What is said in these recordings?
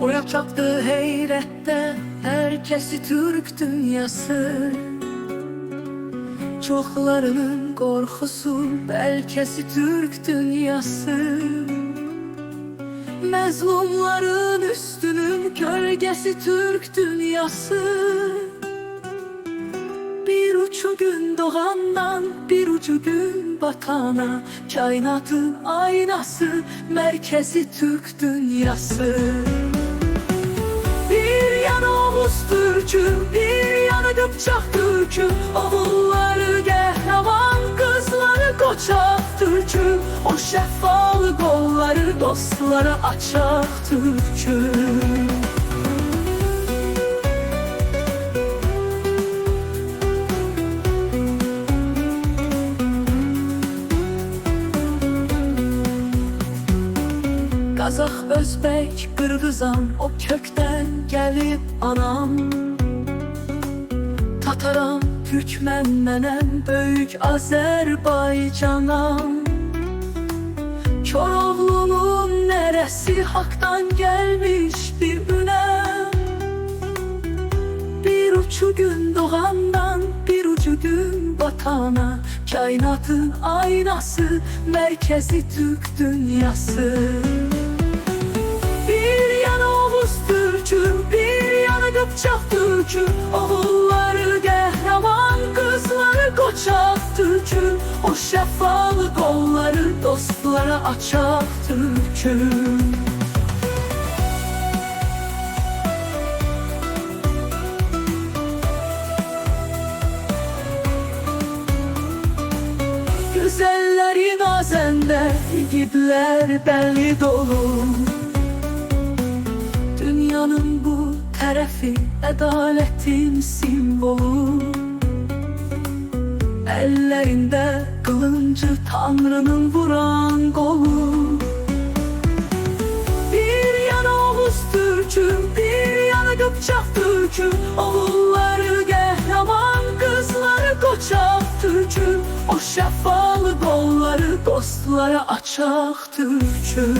Kaçaktı heyrette herkesi Türk dünyası. Çoklarının korkusu belkesi Türk dünyası. Mezlumların üstünün gölgesi Türk dünyası. Bir ucu gün doğandan bir ucu gün batana. Kainatın aynası merkezi Türk dünyası yana Oğuz Türk'ü bir yana Kıpçak Türk'ü Oğulları Gehraman kızları Koçak Türk'ü O şeffalı kolları dostlara açak Türk'ü Kazak, Özbek, Kırgızan o kökten gelip anam. Tataram, Türkmen, Menem, Büyük Azerbaycanam. Çorovlu'nun neresi haktan gelmiş bir ünem Bir ucu gün doğandan bir ucu gün batana. Kainatın aynası merkezi Türk dünyası Kıpçak Türk'ü Oğulları Gehraman, kızları Koçak Türk'ü. O şeffalı kolları dostlara açak Türk'ü. Güzellerin azende yiğitler belli dolu tarafı adaletin simvolu Ellerinde kılıncı Tanrı'nın vuran kolu. Bir yana Oğuz Türk'ü, bir yana Kıpçak Türk'ü Oğulları Gehraman, kızları Koçak Türk'ü O şeffalı kolları dostlara açak Türk'ü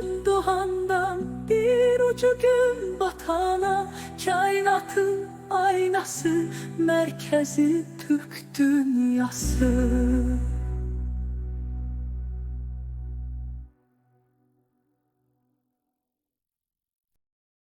gün bir ucu gün batana Kainatın aynası merkezi Türk dünyası